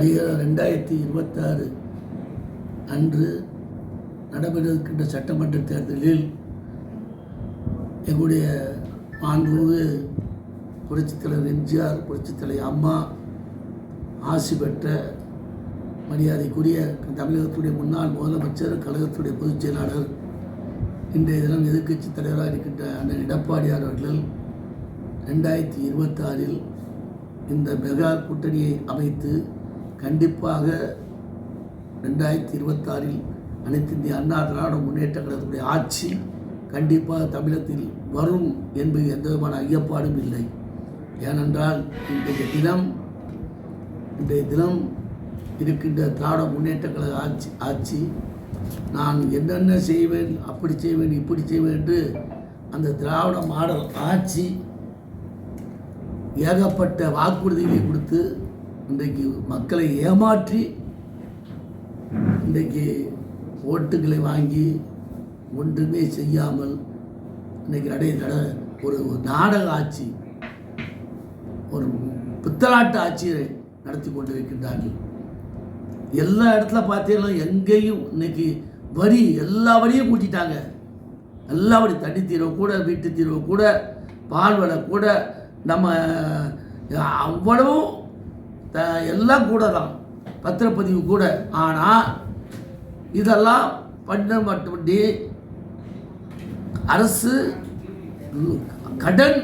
வருகிற ரெண்டாயிரத்தி இருபத்தாறு அன்று நடைபெற சட்டமன்ற தேர்தலில் எங்களுடைய மாண்புமிகு புரட்சித் தலைவர் எம்ஜிஆர் புரட்சித் தலைவர் அம்மா ஆசி பெற்ற மரியாதைக்குரிய தமிழகத்துடைய முன்னாள் முதலமைச்சர் கழகத்துடைய பொதுச் செயலாளர் இன்றைய தினம் எதிர்க்கட்சி தலைவராக இருக்கின்ற அண்ணன் எடப்பாடியார் அவர்கள் ரெண்டாயிரத்தி இருபத்தாறில் இந்த மெகா கூட்டணியை அமைத்து கண்டிப்பாக ரெண்டாயிரத்தி இருபத்தாறில் அனைத்து இந்திய அண்ணா திராவிட முன்னேற்ற கழகத்துடைய ஆட்சி கண்டிப்பாக தமிழகத்தில் வரும் என்பது எந்த விதமான ஐயப்பாடும் இல்லை. ஏனென்றால் இன்றைய தினம் இன்றைய தினம் இருக்கின்ற திராவிட முன்னேற்ற கழக ஆட்சி ஆட்சி நான் என்னென்ன செய்வேன் அப்படி செய்வேன் இப்படி செய்வேன் என்று அந்த திராவிட மாடல் ஆட்சி ஏகப்பட்ட வாக்குறுதிகளை கொடுத்து இன்றைக்கு மக்களை ஏமாற்றி இன்றைக்கு ஓட்டுகளை வாங்கி ஒன்றுமே செய்யாமல் இன்றைக்கி நடை நட ஒரு ஒரு நாடக ஆட்சி ஒரு பித்தலாட்டு ஆட்சியை நடத்தி கொண்டு இருக்கின்றார்கள் எல்லா இடத்துல பார்த்தீங்கன்னா எங்கேயும் இன்னைக்கு வரி எல்லா வரியும் கூட்டிட்டாங்க எல்லா வரி தண்ணி தீர்வு கூட வீட்டு தீர்வு கூட பால் கூட நம்ம அவ்வளவும் த எல்லாம் கூட தான் பத்திரப்பதிவு கூட. ஆனால் இதெல்லாம் பண்ண மட்டுமண்டி அரசு கடன்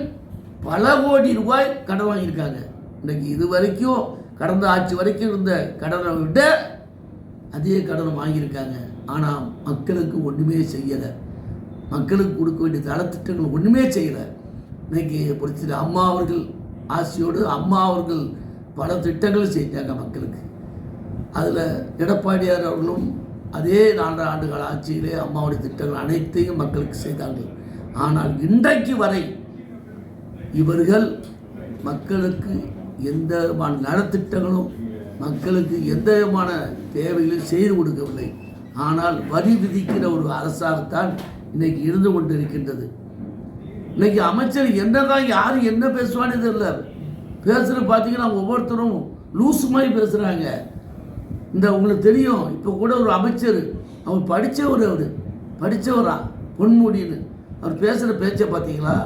பல கோடி ரூபாய் கடன் வாங்கியிருக்காங்க. இன்றைக்கி இது வரைக்கும் கடந்த ஆட்சி வரைக்கும் இருந்த கடனை விட அதே கடனை வாங்கியிருக்காங்க. ஆனால் மக்களுக்கு ஒன்றுமே செய்யலை. மக்களுக்கு கொடுக்க வேண்டிய நலத்திட்டங்கள் ஒன்றுமே செய்யலை. இன்றைக்கி பிடிச்சது அம்மா அவர்கள் ஆசையோடு அம்மா அவர்கள் பல திட்டங்களும் செஞ்சாங்க மக்களுக்கு. அதில் எடப்பாடியார் அவர்களும் அதே நான்கு ஆண்டுகள் ஆட்சியிலே அம்மாவுடைய திட்டங்கள் அனைத்தையும் மக்களுக்கு செய்தார்கள். ஆனால் இன்றைக்கு வரை இவர்கள் மக்களுக்கு எந்த விதமான நலத்திட்டங்களும் மக்களுக்கு எந்த விதமான தேவைகளையும் செய்து கொடுக்கவில்லை. ஆனால் வரி விதிக்கிற ஒரு அரசாகத்தான் இன்னைக்கு இருந்து கொண்டிருக்கின்றது. இன்னைக்கு அமைச்சர் என்னதான் யார் என்ன பேசுவான்னு தெரியல. பேசுகிற பார்த்தீங்கன்னா ஒவ்வொருத்தரும் லூசு மாதிரி பேசுகிறாங்க இந்த உங்களுக்கு தெரியும் இப்போ கூட ஒரு அமைச்சர் அவர் படித்தவர் அவர் படித்தவரா பொன்முடின்னு. அவர் பேசுகிற பேச்சை பார்த்தீங்களா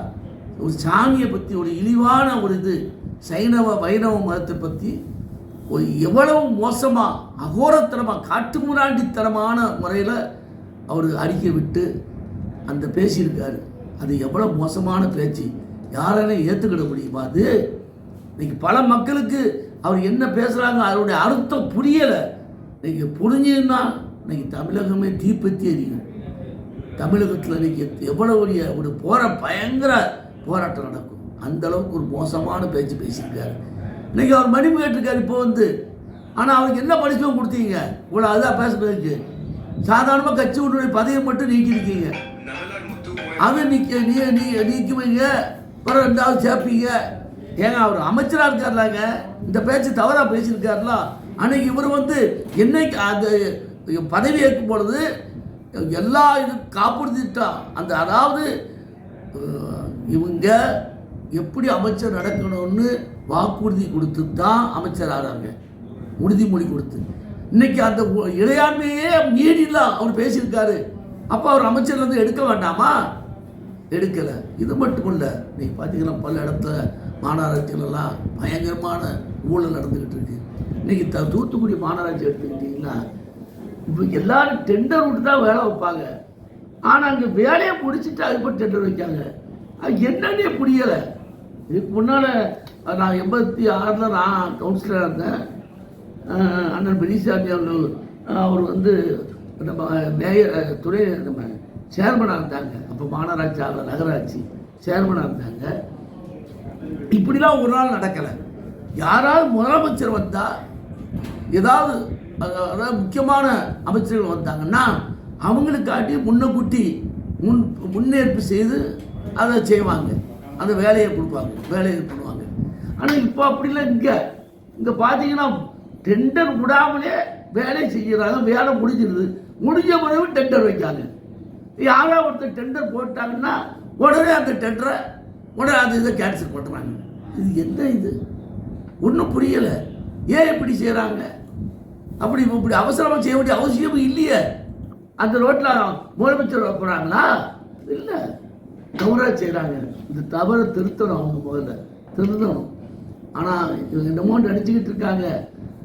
ஒரு சாமியை பற்றி ஒரு இழிவான ஒரு இது சைனவ வைணவ மதத்தை பற்றி ஒரு எவ்வளவு மோசமாக அகோரத்தனமாக காட்டுமுராண்டித்தனமான முறையில் அவர் அறிக்கை விட்டு அந்த பேசியிருக்காரு. அது எவ்வளோ மோசமான பேச்சு. யாராலையும் ஏற்றுக்கிட முடியுமா அது? இன்னைக்கு பல மக்களுக்கு அவர் என்ன பேசுகிறாங்க அதனுடைய அர்த்தம் புரியலை. இன்னைக்கு புரிஞ்சுன்னா இன்னைக்கு தமிழகமே தீப்பத்தி எரியும் தமிழகத்தில் இன்னைக்கு எவ்வளோ பெரிய ஒரு போற பயங்கர போராட்டம் நடக்கும். அந்த அளவுக்கு ஒரு மோசமான பேச்சு பேசியிருக்காரு. இன்னைக்கு அவர் மன்னிப்பு கேட்டிருக்காரு இப்போ வந்து. ஆனால் அவருக்கு என்ன பனிஷ்மெண்ட் கொடுத்தீங்க? இவ்வளோ அதான் பேசுறதுக்கு. சாதாரணமாக கட்சி உடைய பதவியை மட்டும் நீக்கியிருக்கீங்க அதை நீக்க நீ நீ நீக்குவீங்க. அப்புறம் ரெண்டாவது சேர்ப்பீங்க. ஏங்க அவர் அமைச்சராக இருக்காருலாங்க. இந்த பேச்சு தவறாக பேசியிருக்காருல. அன்னைக்கு இவர் வந்து என்னைக்கு அந்த பதவி ஏற்கும் பொழுது எல்லா இது காப்புறுதி திட்டம் அந்த அதாவது இவங்க எப்படி அமைச்சர் நடக்கணும்னு வாக்குறுதி கொடுத்து தான் அமைச்சர் ஆகிறாங்க உறுதிமொழி கொடுத்து. இன்னைக்கு அந்த இறையாண்மையே மீறிலாம் அவர் பேசியிருக்காரு. அப்போ அவர் அமைச்சர்லேருந்து எடுக்க வேண்டாமா? எடுக்கலை. இது மட்டும் இல்லை நீங்கள் பார்த்தீங்கன்னா பல இடத்துல மாநகராட்சியிலலாம் பயங்கரமான ஊழல் நடந்துக்கிட்டு இருக்கு. இன்னைக்கு த தூத்துக்குடி மாநகராட்சி எடுத்துக்கிட்டிங்கன்னா இப்போ எல்லாரும் டெண்டர் விட்டு தான் வேலை வைப்பாங்க. ஆனால் அங்கே வேலையை முடிச்சுட்டு அதுக்கு டெண்டர் வைக்காங்க. அது என்னன்னே புரியலை. இதுக்கு முன்னால் நான் எண்பத்தி ஆறில் நான் கவுன்சிலராக இருந்தேன். அண்ணன் பெரியசாமி அவர்கள் அவர் வந்து நம்ம மேயர் துணை நம்ம சேர்மனாக இருந்தாங்க. அப்போ மாநகராட்சி ஆகல நகராட்சி சேர்மனாக இருந்தாங்க. இப்படிலாம் ஒரு நாள் நடக்கலை. யாராவது முதலமைச்சர் வந்தால் ஏதாவது அதாவது முக்கியமான அமைச்சர்கள் வந்தாங்கன்னா அவங்களுக்காட்டி முன்னக்கூட்டி முன் முன்னேற்பு செய்து அதை செய்வாங்க. அந்த வேலையை கொடுப்பாங்க. வேலையை பண்ணுவாங்க. ஆனால் இப்போ அப்படிலாம் இங்கே இங்கே பார்த்தீங்கன்னா டெண்டர் விடாமலே வேலை செய்கிறாங்க வேலை முடிஞ்சிருது. முடிஞ்ச பிறகு டெண்டர் வைக்காங்க யாரோ ஒருத்தர் டெண்டர் போட்டாங்கன்னா உடனே அந்த டெண்டரை உடனே அந்த இதை கேன்சல் பண்ணுறாங்க. இது என்ன இது? ஒன்றும் புரியலை. ஏன் இப்படி செய்கிறாங்க அப்படி இப்படி அவசரமாக செய்ய வேண்டிய அவசியமும் இல்லையே. அந்த ரோட்டில் முதலமைச்சர் போகிறாங்களா இல்லை. தவறாக செய்கிறாங்க இந்த தவறை திருத்தணும் அவங்க முதல்ல. திருத்தணும். ஆனால் இவங்க என்னமோ நினச்சிக்கிட்டு இருக்காங்க.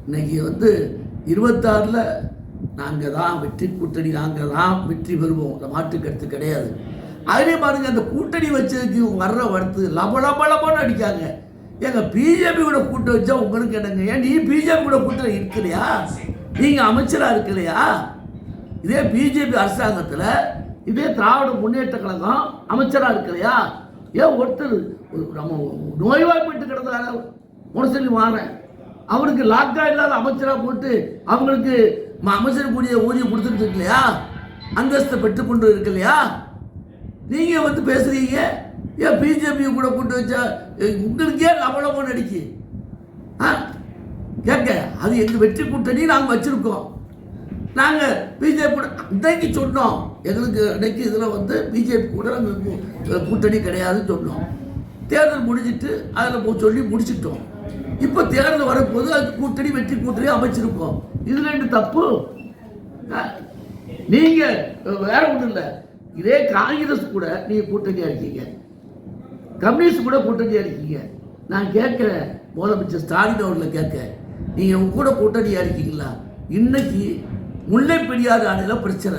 இன்னைக்கு வந்து இருபத்தாறில் நாங்கள் தான் வெற்றி கூட்டணி நாங்கள் தான் வெற்றி பெறுவோம். இந்த மாற்று கருத்து கிடையாது. அதே பாருங்கள் அந்த கூட்டணி வச்சதுக்கு வர்ற வர்த்து லப லப லபன்னு அடிக்காங்க. ஏங்க பிஜேபி கூட கூட்டம் வச்சா உங்களுக்கு என்னங்க? ஏன் நீ பிஜேபி கூட கூட்டம் இருக்கலையா? நீங்கள் அமைச்சராக இருக்கலையா? இதே பிஜேபி அரசாங்கத்தில் இதே திராவிட முன்னேற்ற கழகம் அமைச்சராக இருக்கலையா? ஏன் ஒருத்தர் ஒரு நம்ம நோய்வாய்ப்பட்டு கிடந்தாங்க முனசொல்லி மாறேன். அவருக்கு லாக்கா இல்லாத அமைச்சராக போட்டு அவங்களுக்கு அமைச்சருக்குரிய ஊதியம் கொடுத்துட்டு இருக்கலையா? இல்லையா அந்தஸ்தை பெற்றுக்கொண்டு இருக்கு இல்லையா நீங்கள் வந்து பேசுறீங்க. ஏன் பிஜேபி கூட கொண்டு வச்சா உங்களுக்கே லபலபம் நடிக்கு ஆ? கேட்க அது எங்கள் வெற்றி கூட்டணி நாங்கள் வச்சுருக்கோம். நாங்கள் பிஜேபி கூட அன்றைக்கு சொன்னோம். எங்களுக்கு அன்னைக்கு இதில் வந்து பிஜேபி கூட நாங்கள் கூட்டணி கிடையாதுன்னு சொன்னோம். தேர்தல் முடிஞ்சிட்டு அதில் சொல்லி முடிச்சிட்டோம். இப்போ தேர்தல் வரப்போது அது கூட்டணி வெற்றி கூட்டணி அமைச்சிருக்கோம். இதில் என்ன தப்பு. ஆ? நீங்க வேற ஒன்றும் இல்லை. இதே காங்கிரஸ் கூட நீங்க கூட்டணியா இருக்கீங்க. கம்யூனிஸ்ட் கூட கூட்டணியா இருக்கீங்க. நான் கேட்கிறேன் முதலமைச்சர் ஸ்டாலின் அவர்களை கேட்க. நீங்க உங்க கூட கூட்டணியா இருக்கீங்களா? இன்னைக்கு முல்லை பெரியாறு அணையில பிரச்சனை.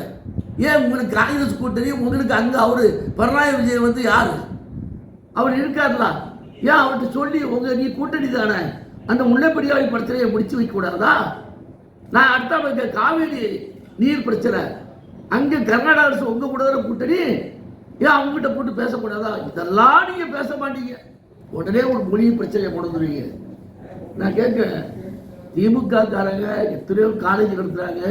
ஏன் உங்களுக்கு காங்கிரஸ் கூட்டணி உங்களுக்கு அங்கே அவரு பினராயி விஜயன் வந்து யார்? அவர் இருக்காருலாம் ஏன் அவர்கிட்ட சொல்லி உங்க நீ கூட்டணி தானே? அந்த முல்லை பெரியாறு பிரச்சனையை முடிச்சு வைக்க கூடாதா? நான் அடுத்த இங்க காவேரி நீர் பிரச்சனை. அங்கே கர்நாடக அரசு உங்க கூட தானே கூட்டணி? ஏன் அவங்ககிட்ட போட்டு பேசக்கூடாதா? இதெல்லாம் நீங்க பேச மாட்டீங்க. உடனே ஒரு மொழி பிரச்சனையை கொண்டு வந்துடுவீங்க நான் கேட்கிறேன் திமுக காரங்க எத்தனையோ காலேஜ் நடத்துறாங்க.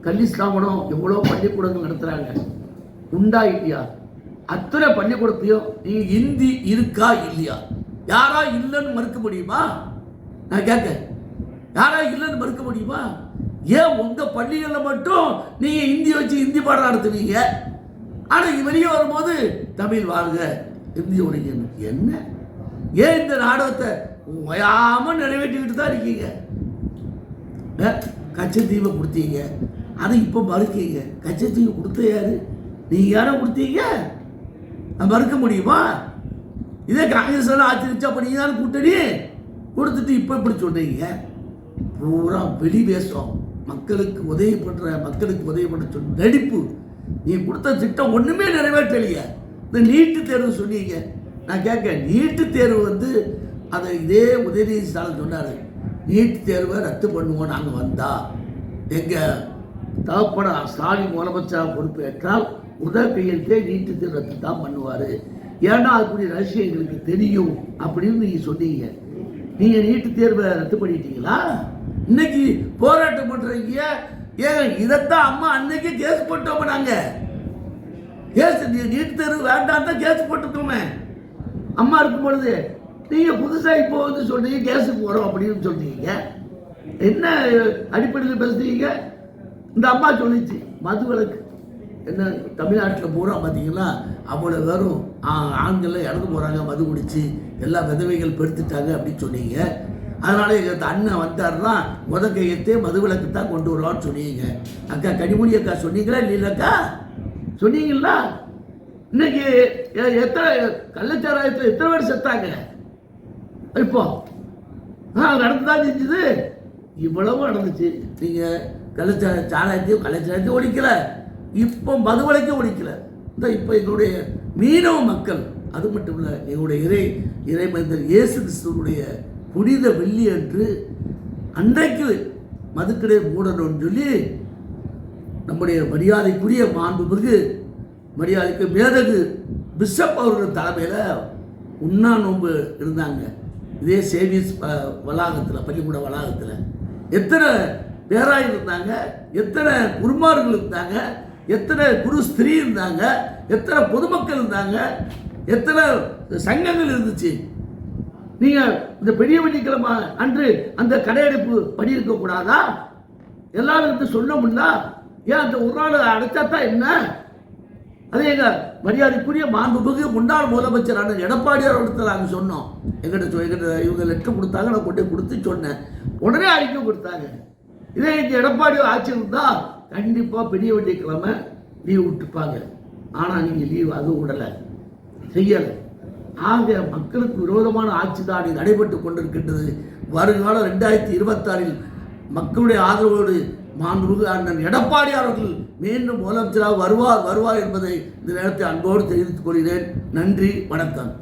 கல்வி ஸ்தாபனம் எவ்வளோ பள்ளிக்கூடங்கள் நடத்துறாங்க. உண்டா இல்லையா? அத்தனை பள்ளிக்கூடத்தையும் நீங்க இந்தி இருக்கா இல்லையா? யாரா இல்லைன்னு மறுக்க முடியுமா? நான் கேட்க யாரா இல்லைன்னு மறுக்க முடியுமா? ஏன் உங்க பள்ளிகளில் மட்டும் நீங்க இந்தி வச்சு இந்தி பாடம் நடத்துவீங்க? ஆனா வெளியே வரும்போது தமிழ் வாழ்க இந்திய உடைய என்ன? ஏன் இந்த நாடகத்தை ஓயாம நிறைவேற்றிக்கிட்டு தான் இருக்கீங்க? கச்சத்தீவை கொடுத்தீங்க. அதை இப்போ மறுக்கீங்க. கச்சத்தீவு கொடுத்த யாரு? நீங்க யாரை கொடுத்தீங்க? மறுக்க முடியுமா? இதே காங்கிரஸ் எல்லாம் ஆச்சரிச்சா அப்போ நீங்கள் தானே கூட்டணி? கொடுத்துட்டு இப்போ இப்படி சொல்கிறீங்க பூரா வெளி வேஷம். மக்களுக்கு உதவி பண்ணுற மக்களுக்கு உதவி பண்ணுற சொல் நடிப்பு. நீ கொடுத்த திட்டம் ஒன்றுமே நிறைவேற்றலையே. இந்த நீட்டு தேர்வு சொன்னீங்க. நான் கேட்க நீட்டு தேர்வு வந்து அதை இதே உதயநிதி ஸ்டாலின் சொன்னார். நீட் தேர்வை ரத்து பண்ணுவோம் நாங்கள் வந்தால் எங்கள் தகப்பட ஸ்டாலின் முதலமைச்சராக பொறுப்பேற்றால் முதல் கையெழுத்தே நீட்டு தேர்வு ரத்து தான் பண்ணுவார். ஏன்னா அதுக்குரிய ரகசியம் எங்களுக்கு தெரியும் அப்படின்னு நீங்கள் சொன்னீங்க. நீங்கள் நீட்டு தேர்வை ரத்து பண்ணிட்டீங்களா? இன்னைக்கு போராட்டம் பண்ணுறீங்க ஏன் இதைத்தான் அம்மா அன்னைக்கு கேஸ் போட்டோம் நாங்கள் கேஸ் நீட்டு தேர்வு வேண்டாம் தான் கேஸ் போட்டுக்கோமே அம்மா இருக்கும் பொழுது நீங்கள் புதுசாக இப்போ வந்து சொல்கிறீங்க கேஸுக்கு போகிறோம் அப்படின்னு சொல்கிறீங்க என்ன அடிப்படையில் பேசுறீங்க? இந்த அம்மா சொல்லிச்சு மது விளக்கு என்ன தமிழ்நாட்டில் பூரா பார்த்தீங்கன்னா அவ்வளோ பேரும் ஆ- இறந்து போகிறாங்க மது குடிச்சு எல்லா விதவைகள் பெருத்துட்டாங்க அப்படின்னு சொன்னீங்க. அதனால் எங்கள் அண்ணன் வந்தார்னா முத கையத்தே மது விலக்கு தான் கொண்டு வருவான்னு சொன்னீங்க. அக்கா கனிமொழி அக்கா சொன்னீங்களா இல்லைல்லக்கா சொன்னீங்களா? இன்னைக்கு எத்தனை கள்ளச்சாராயத்தில் எத்தனை பேர் செத்தாங்க? இப்போ ஆ நடந்துதான் செஞ்சுது. இவ்வளவும் நடந்துச்சு. நீங்கள் கள்ளச்சார சாராயத்தையும் கள்ளச்சாராயத்தையும் ஒழிக்கலை. இப்போ மதுவலைக்கும் ஒழிக்கல. இந்த இப்போ எங்களுடைய மீனவ மக்கள் அது மட்டும் இல்லை எங்களுடைய இறை இறை இறைமந்தர் இயேசு கிறிஸ்துவனுடைய புனித வெள்ளி அன்று அன்றைக்கு மதுக்கடை மூடணும்னு சொல்லி நம்முடைய மரியாதைக்குரிய மாண்புமிகு மரியாதைக்கு மேதகு பிஷப் அவர்கள் தலைமையில் உண்ணா நோன்பு இருந்தாங்க. இதே சேவிஸ் ப- வளாகத்தில் பள்ளிக்கூட வளாகத்தில். எத்தனை பேராயிருந்தாங்க எத்தனை குருமார்கள் இருந்தாங்க எத்தனை குரு ஸ்திரீ இருந்தாங்க எத்தனை பொதுமக்கள் இருந்தாங்க எத்தனை சங்கங்கள் இருந்துச்சு. நீங்கள் இந்த பெரிய வெள்ளிக்கிழமை அன்று அந்த கடையடைப்பு பண்ணியிருக்க கூடாதா? எல்லாரும் இருந்து சொல்ல ஏன் அந்த ஒரு நாள் அடைச்சா தான் என்ன? அதே எங்கள் மரியாதைக்குரிய மாண்புமிகு முன்னாள் முதலமைச்சரான எடப்பாடியார் இடத்துல நாங்கள் சொன்னோம். எங்கிட்ட எங்கிட்ட இவங்க லெட்டர் கொடுத்தாங்க நான் கொண்டு கொடுத்து சொன்னேன். உடனே அறிக்கை கொடுத்தாங்க. இதே இந்த எடப்பாடி ஆட்சி இருந்தால் கண்டிப்பாக பெரிய வெள்ளிக்கிழமை லீவ் விட்டுப்பாங்க. ஆனால் நீங்கள் லீவ் அதுவும் விடலை. செய்யலை. ஆக மக்களுக்கு விரோதமான ஆட்சி தான் நடைபெற்று கொண்டிருக்கின்றது. வருங்காலம் ரெண்டாயிரத்தி இருபத்தாறில் மக்களுடைய ஆதரவோடு மாண்புமிகு அண்ணன் எடப்பாடி அவர்கள் மீண்டும் முதலமைச்சராக வருவார் வருவார் என்பதை இந்த நேரத்தை அன்போடு தெரிவித்துக் கொள்கிறேன். நன்றி வணக்கம்.